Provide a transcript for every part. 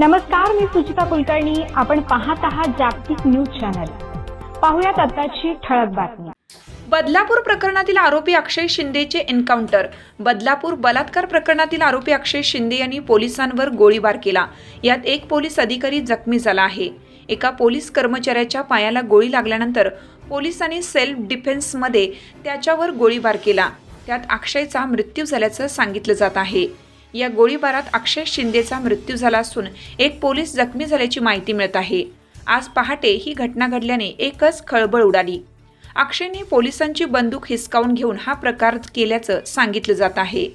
नमस्कार मी सुचिता कुलकर्णी. आपण पाहत आहात जागतिक न्यूज चॅनल. पाहुयात आताची ठळक बातमी. बदलापूर प्रकरणातील आरोपी अक्षय शिंदेचे एन्काउंटर. बदलापूर बलात्कार प्रकरणातील आरोपी अक्षय शिंदे यांनी पोलिसांवर गोळीबार केला. यात एक पोलीस अधिकारी जखमी झाला आहे. एका पोलीस कर्मचाऱ्याच्या पायाला गोळी लागल्यानंतर पोलिसांनी सेल्फ डिफेन्समध्ये त्याच्यावर गोळीबार केला. त्यात अक्षयचा मृत्यू झाल्याचं सांगितलं जात आहे. या गोळीबारात अक्षय शिंदेचा मृत्यू झाला असून एक पोलीस जखमी झाल्याची माहिती मिळत आहे. आज पहाटे ही घटना घडल्याने एकच खळबळ उडाली. अक्षयने पोलिसांची बंदूक हिसकावून घेऊन हा प्रकार केल्याचं सांगितलं जात आहे.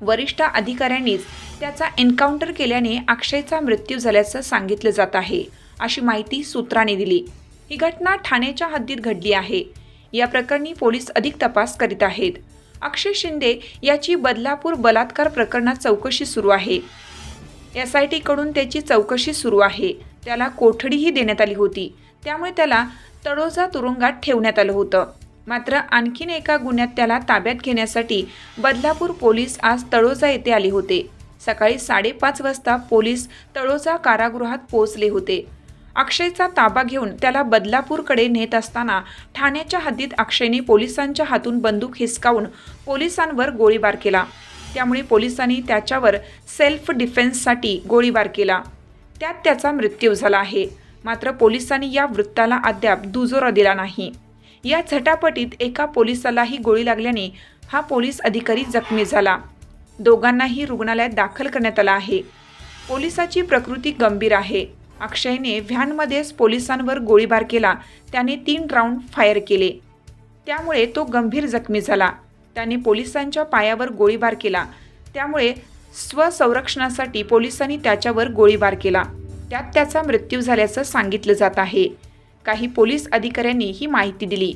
वरिष्ठ अधिकाऱ्यांनीच त्याचा एन्काउंटर केल्याने अक्षयचा मृत्यू झाल्याचं सांगितलं जात आहे अशी माहिती सूत्रांनी दिली. ही घटना ठाण्याच्या हद्दीत घडली आहे. या प्रकरणी पोलीस अधिक तपास करीत आहेत. अक्षय शिंदे याची बदलापूर बलात्कार प्रकरणात चौकशी सुरू आहे. एस आय टीकडून त्याची चौकशी सुरू आहे. त्याला कोठडीही देण्यात आली होती. त्यामुळे त्याला तळोजा तुरुंगात ठेवण्यात आलं होतं. मात्र आणखीन एका गुन्ह्यात त्याला ताब्यात घेण्यासाठी बदलापूर पोलीस आज तळोजा येथे आले होते. सकाळी साडेपाच वाजता पोलीस तळोजा कारागृहात पोहोचले होते. अक्षयचा ताबा घेऊन त्याला बदलापूरकडे नेत असताना ठाण्याच्या हद्दीत अक्षयने पोलिसांच्या हातून बंदूक हिसकावून पोलिसांवर गोळीबार केला. त्यामुळे पोलिसांनी त्याच्यावर सेल्फ डिफेन्ससाठी गोळीबार केला. त्यात त्याचा मृत्यू झाला आहे. मात्र पोलिसांनी या वृत्ताला अद्याप दुजोरा दिला नाही. या झटापटीत एका पोलिसालाही गोळी लागल्याने हा पोलीस अधिकारी जखमी झाला. दोघांनाही रुग्णालयात दाखल करण्यात आला आहे. पोलिसाची प्रकृती गंभीर आहे. अक्षयने व्हॅनमध्येच पोलिसांवर गोळीबार केला. त्याने तीन राऊंड फायर केले. त्यामुळे तो गंभीर जखमी झाला. त्याने पोलिसांच्या पायावर गोळीबार केला. त्यामुळे स्वसंरक्षणासाठी पोलिसांनी त्याच्यावर गोळीबार केला. त्यात त्याचा मृत्यू झाल्याचं सांगितलं जात आहे. काही पोलीस अधिकाऱ्यांनी ही माहिती दिली.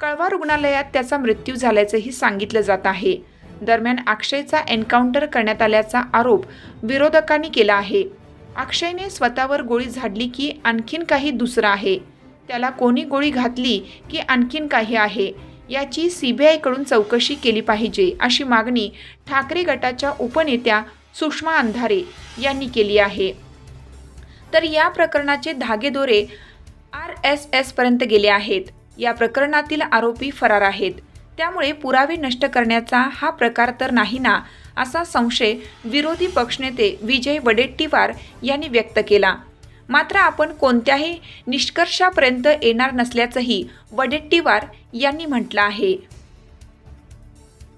कळवा रुग्णालयात त्याचा मृत्यू झाल्याचंही सांगितलं जात आहे. दरम्यान अक्षयचा एन्काउंटर करण्यात आल्याचा आरोप विरोधकांनी केला आहे. अक्षयने स्वतःवर गोळी झाडली की आणखीन काही दुसरं आहे. त्याला कोणी गोळी घातली की आणखीन काही आहे? याची सी बी आयकडून चौकशी केली पाहिजे अशी मागणी ठाकरे गटाच्या उपनेत्या सुषमा अंधारे यांनी केली आहे. तर या प्रकरणाचे धागेदोरे आर एस एसपर्यंत गेले आहेत. या प्रकरणातील आरोपी फरार आहेत. त्यामुळे पुरावे नष्ट करण्याचा हा प्रकार तर नाही ना असा संशय विरोधी पक्षनेते विजय वडेट्टीवार यांनी व्यक्त केला. मात्र आपण कोणत्याही निष्कर्षापर्यंत येणार नसल्याचंही वडेट्टीवार यांनी म्हटलं आहे.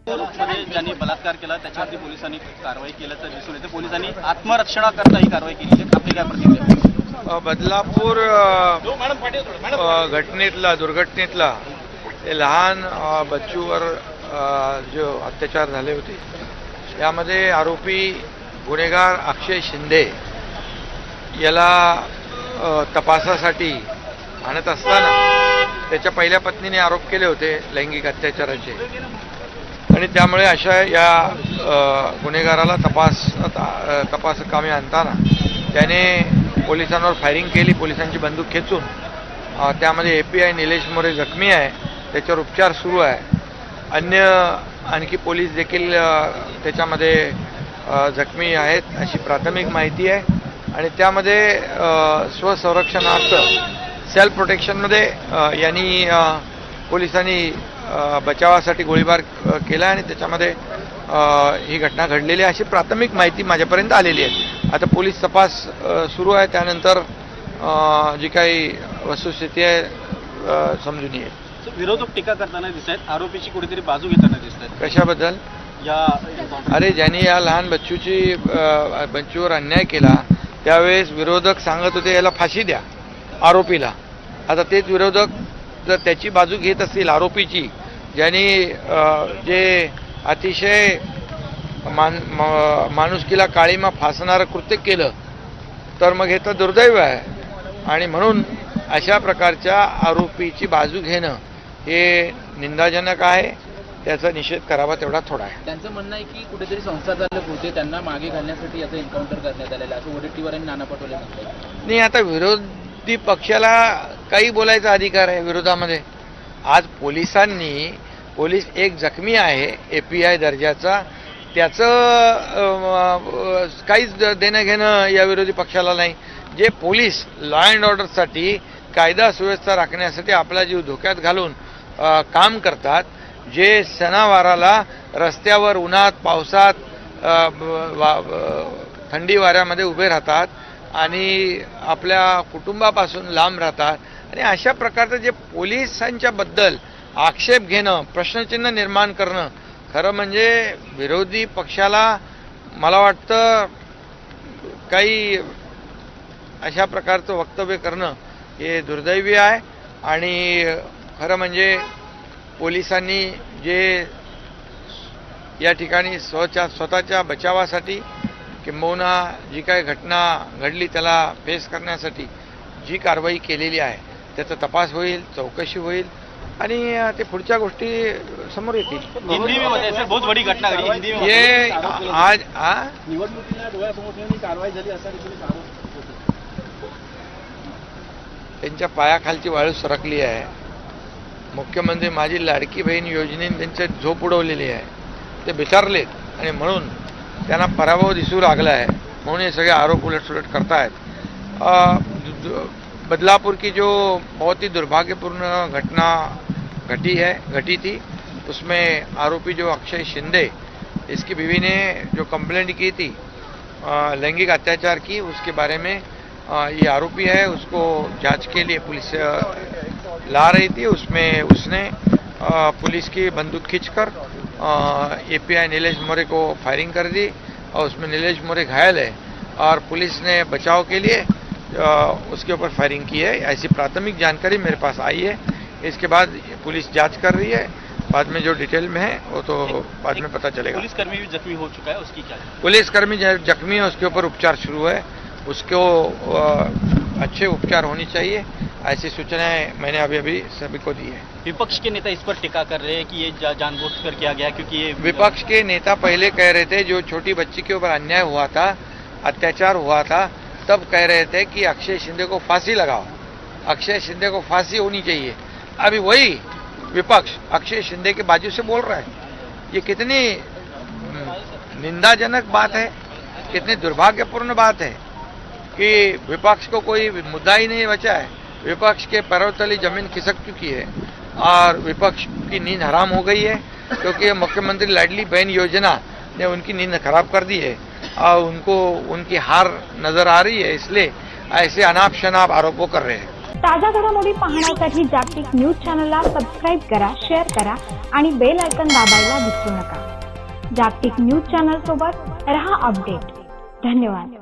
ज्यांनी बलात्कार केला त्याच्यावरती पोलिसांनी कारवाई केल्याचं दिसून येते. पोलिसांनी आत्मरक्षणाकरता ही कारवाई केली. आपली काय प्रतिक्रिया बदलापूर अ, घटनेतला दुर्घटनेतला ते लहान बच्चूवर जो अत्याचार झाले होते यामध्ये आरोपी गुन्हेगार अक्षय शिंदे याला तपासासाठी आणत असताना त्याच्या पहिल्या पत्नीने आरोप केले होते लैंगिक अत्याचाराचे. आणि त्यामुळे अशा या गुन्हेगाराला तपास तपास कामी आणताना त्याने पोलिसांवर फायरिंग केली पोलिसांची बंदूक खेचून. त्यामध्ये A P I Nilesh More जखमी आहे. त्याच्यावर उपचार सुरू आहे. अन्य आणखी पोलीस देखील त्याच्यामध्ये जखमी आहेत अशी प्राथमिक माहिती आहे. आणि त्यामध्ये स्वसंरक्षणार्थ सेल्फ प्रोटेक्शनमध्ये यांनी पोलिसांनी बचावासाठी गोळीबार केला आणि त्याच्यामध्ये ही घटना घडलेली आहे अशी प्राथमिक माहिती माझ्यापर्यंत आलेली आहे. आता पोलीस तपास सुरू आहे. त्यानंतर जी काही वस्तुस्थिती आहे समजून येईल. विरोधक टीका करताना दिसत आहेत आरोपीची कुठेतरी बाजू घेताना दिसत आहेत कशाबद्दल? या अरे ज्यांनी या लहान बच्चूची बच्चूवर अन्याय केला त्यावेळेस विरोधक सांगत होते याला फाशी द्या आरोपीला. आता तेच विरोधक जर त्याची बाजू घेत असतील आरोपीची ज्यांनी जे अतिशय मान माणुसकीला काळीमा फासणारं कृत्य केलं तर मग हे तर दुर्दैव आहे. आणि म्हणून अशा प्रकारच्या आरोपीची बाजू घेणं हे निंदाजनक आहे त्याचा निषेध करावा तेवढा थोडा आहे. त्यांचं म्हणणं आहे की कुठेतरी संस्था चालक होते त्यांना मागे घालण्यासाठी याचं एन्काउंटर करण्यात आलेलं असं वडेट्टीवार आणि नाना पटोले नाही आता विरोधी पक्षाला काही बोलायचा अधिकार आहे विरोधामध्ये. आज पोलिसांनी पोलीस एक जखमी आहे ए पी आय दर्जाचा. त्याचं काहीच देणं घेणं या विरोधी पक्षाला नाही. जे पोलीस लॉ अँड ऑर्डरसाठी कायदा सुव्यवस्था राखण्यासाठी आपला जीव धोक्यात घालून काम करतात जे सणावाराला रस्त्यावर उन्हात पावसात वा- थंडी वाऱ्यामध्ये उभे राहतात आणि आपल्या कुटुंबापासून लांब राहतात. आणि अशा प्रकारचं जे पोलिसांच्याबद्दल आक्षेप घेणं प्रश्नचिन्ह निर्माण करणं खरं म्हणजे विरोधी पक्षाला मला वाटतं काही अशा प्रकारचं वक्तव्य करणं हे दुर्दैवी आहे. आणि खरं म्हणजे पोलिसांनी जे या ठिकाणी स्वच्या स्वतःच्या बचावासाठी किंबहुना जी काही घटना घडली त्याला फेस करण्यासाठी जी कारवाई केलेली आहे त्याचा तपास होईल चौकशी होईल आणि ते पुढच्या गोष्टी समोर येतील. हिंदी में बताइए सर बहुत बड़ी घटना घड़ी हिंदी में ये आज आ निवडणुकीला डोळ्यासमोर ठेवून ही कारवाई झाली असा देखील आरोप होतो. त्यांच्या पायाखालची वाळू सरकली आहे. मुख्यमंत्री माझी लाडकी बहीण योजनेने त्यांचे झोप उडवलेली आहे. ते बिचारलेत आणि म्हणून त्यांना पराभव दिसू लागला आहे. म्हणून हे सगळे आरोप उलटसुलट करतायत. बदलापूर बदलापुर की जो बहुत ही दुर्भाग्यपूर्ण घटना घटी है घटी थी उसमें आरोपी जो अक्षय शिंदे इसकी बीवी ने जो कंप्लेंट की थी लैंगिक अत्याचार की उसके बारे में ये आरोपी है उसको जांच के लिए पुलिस ला रही थी उसमें उसने पुलिस की बंदूक खींचकर एपीआई नीलेश मोरे को फायरिंग कर दी और उसमें नीलेश मोरे घायल है और पुलिस ने बचाव के लिए उसके ऊपर फायरिंग की है। ऐसी प्राथमिक जानकारी मेरे पास आई है। इसके बाद पुलिस जाँच कर रही है। बाद में जो डिटेल में है वो तो बाद में पता चलेगा। पुलिसकर्मी भी जख्मी हो चुका है उसकी क्या पुलिसकर्मी जो जख्मी है उसके ऊपर उपचार शुरू है। उसको अच्छे उपचार होनी चाहिए। ऐसी सूचनाएँ मैंने अभी अभी सभी को दी है। विपक्ष के नेता इस पर टिका कर रहे हैं कि ये जा- जानबूझकर किया गया क्योंकि ये विपक्ष के नेता पहले कह रहे थे जो छोटी बच्ची के ऊपर अन्याय हुआ था अत्याचार हुआ था तब कह रहे थे कि अक्षय शिंदे को फांसी लगाओ। अक्षय शिंदे को फांसी होनी चाहिए। अभी वही विपक्ष अक्षय शिंदे के बाजू से बोल रहा है। ये कितनी निंदाजनक बात है कितनी दुर्भाग्यपूर्ण बात है कि विपक्ष को कोई मुद्दा ही नहीं बचा है। विपक्ष के पैरों तली जमीन खिसक चुकी है और विपक्ष की नींद हराम हो गई है क्योंकि मुख्यमंत्री लाडली बहन योजना ने उनकी नींद खराब कर दी है और उनको उनकी हार नजर आ रही है इसलिए ऐसे अनाप शनाप आरोपों कर रहे हैं। ताज्या घडामोडी पाहण्यासाठी जागतिक न्यूज चॅनलला सबस्क्राईब करा शेअर करा आणि बेल आयकन दाबायला विसरू नका. जागतिक न्यूज चॅनल सोबत रहा अपडेट. धन्यवाद.